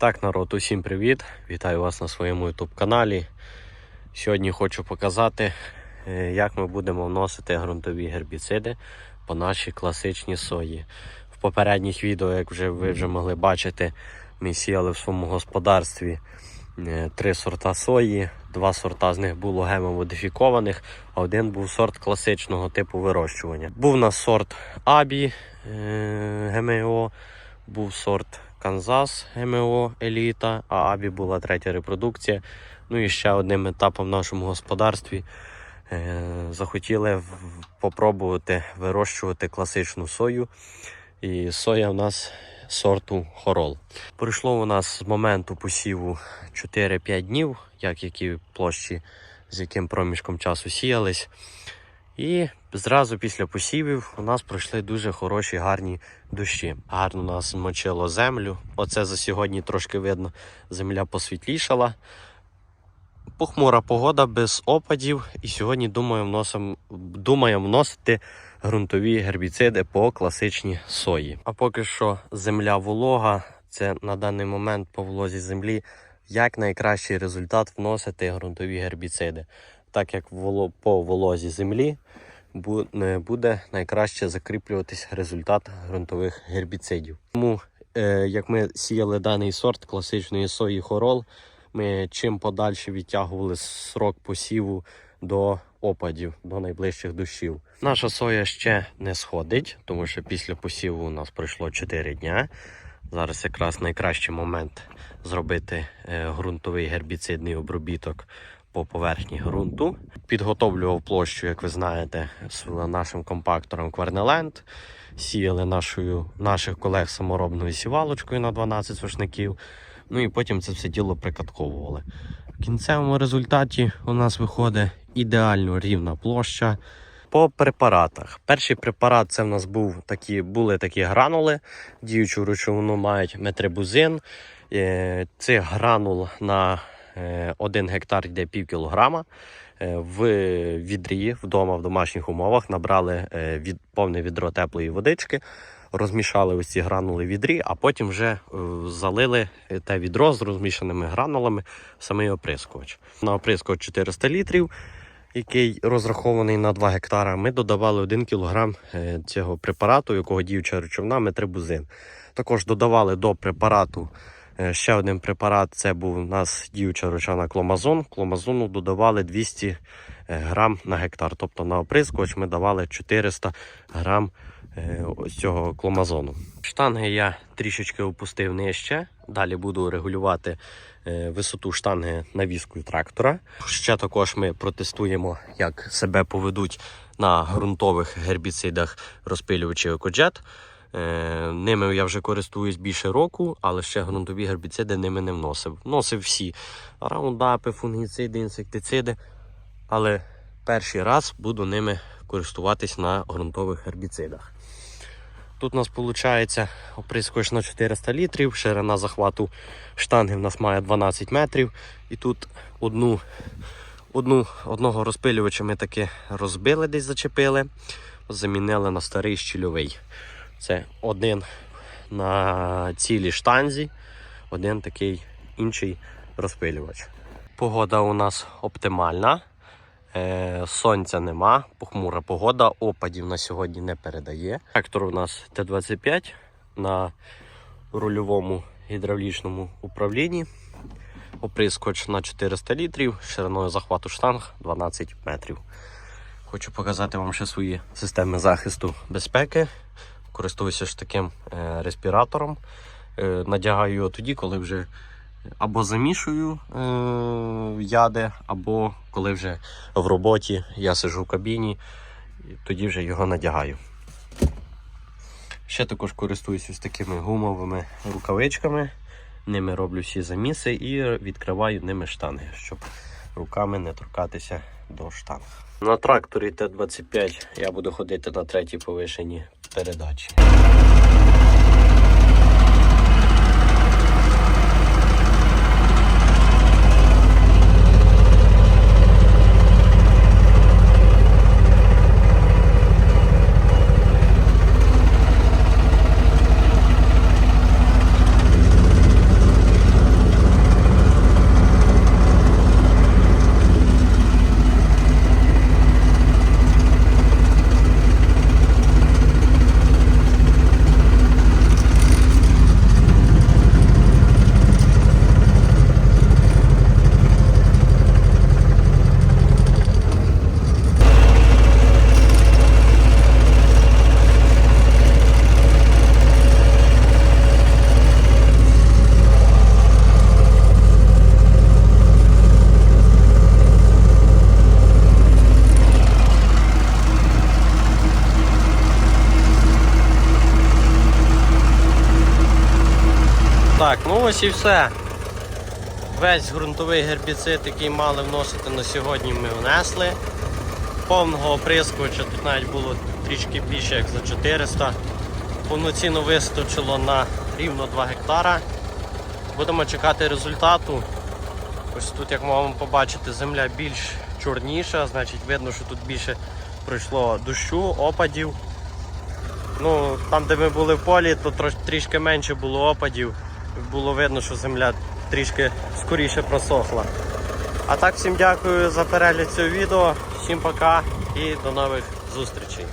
Так, народ, усім привіт! Вітаю вас на своєму YouTube каналі. Сьогодні хочу показати, е, як ми будемо вносити ґрунтові гербіциди по нашій класичній сої. В попередніх відео, як вже ви вже могли бачити, ми сіяли в своєму господарстві е, три сорта сої. Два сорта з них було гемомодифікованих, а один був сорт класичного типу вирощування. Був у нас сорт Абі е, ГМО, був сорт Канзас ГМО Еліта, а Абі була третя репродукція. Ну і ще одним етапом в нашому господарстві е, захотіли попробувати вирощувати класичну сою. І соя в нас сорту Хорол. Пройшло у нас з моменту посіву 4-5 днів, як які площі, з яким проміжком часу сіялись. І зразу після посівів у нас пройшли дуже хороші гарні дощі. Гарно нас змочило землю. Оце за сьогодні трошки видно, земля посвітлішала. Похмура погода без опадів. І сьогодні думаю, вносим, думаємо вносити ґрунтові гербіциди по класичній сої. А поки що земля волога, це на даний момент по волозі землі як найкращий результат вносити ґрунтові гербіциди. Так як по волозі землі буде найкраще закріплюватись результат ґрунтових гербіцидів. Тому, е, як ми сіяли даний сорт класичної сої хорол, ми чим подальше відтягували срок посіву до опадів, до найближчих дощів. Наша соя ще не сходить, тому що після посіву у нас пройшло 4 дня. Зараз якраз найкращий момент зробити е, ґрунтовий гербіцидний обробіток по поверхні ґрунту. Підготовлював площу, як ви знаєте, з нашим компактором Кварнеленд. Сіяли нашою, наших колег саморобною сівалочкою на 12 сушників. Ну і потім це все діло прикатковували. В кінцевому результаті у нас виходить ідеально рівна площа. По препаратах. Перший препарат це в нас був такі, були такі гранули. Діючу речовину мають метрибузин. Е, Цих гранул на 1 гектар йде пів кілограма. Е, В відрі вдома в домашніх умовах набрали е, від, повне відро теплої водички, розмішали ось ці гранули в відрі, а потім вже е, залили те відро з розмішаними гранулами в самий оприскувач. На оприскувач 400 літрів, який розрахований на 2 гектара, ми додавали 1 кг е, цього препарату, якого діюча речовина метрибузин. Також додавали до препарату Е, Ще один препарат це був у нас діюча речовина кломазон. Кломазону додавали 200 е, грам на гектар. Тобто на оприскувач ми давали 400 грам е, цього кломазону. Штанги я трішечки опустив нижче. Далі буду регулювати е, висоту штанги навіскою трактора. Ще також ми протестуємо, як себе поведуть на ґрунтових гербіцидах розпилювачі екоджет. Е, Ними я вже користуюсь більше року, але ще ґрунтові гербіциди ними не вносив. Вносив всі раундапи, фунгіциди, інсектициди. Але перший раз буду ними користуватись на ґрунтових гербіцидах. Тут у нас виходить оприскувач на 400 літрів, ширина захвату штанги в нас має 12 метрів. І тут одну, одну, одного розпилювача ми таки розбили, десь зачепили, замінили на старий щільовий. Це один на цілій штанзі, один такий інший розпилювач. Погода у нас оптимальна. Е, сонця нема, похмура погода, опадів на сьогодні не передає. Трактор у нас Т-25 на рульовому гідравлічному управлінні. Оприскувач на 400 літрів, шириною захвату штанг 12 метрів. Хочу показати вам ще свої системи захисту безпеки. Користуюся ж таким е, респіратором. Е, надягаю його тоді, коли вже або замішую е, яди, або коли вже в роботі я сижу в кабіні, тоді вже його надягаю. Ще також користуюся ось такими гумовими рукавичками. Ними роблю всі заміси і відкриваю ними штанги, щоб руками не торкатися до штанг. На тракторі Т-25 я буду ходити на третій повишенні Peredotti. Передачі. Ось і все. Весь ґрунтовий гербіцид, який мали вносити на сьогодні, ми внесли. Повного оприскувача тут навіть було трішки більше, як за 400. Повноцінно вистачило на рівно 2 гектара. Будемо чекати результату. Ось тут, як можемо побачити, земля більш чорніша, значить видно, що тут більше пройшло дощу, опадів. Ну, там, де ми були в полі, то трішки менше було опадів. Було видно, що земля трішки скоріше просохла. А так, всім дякую за перегляд цього відео. Всім пока і до нових зустрічей.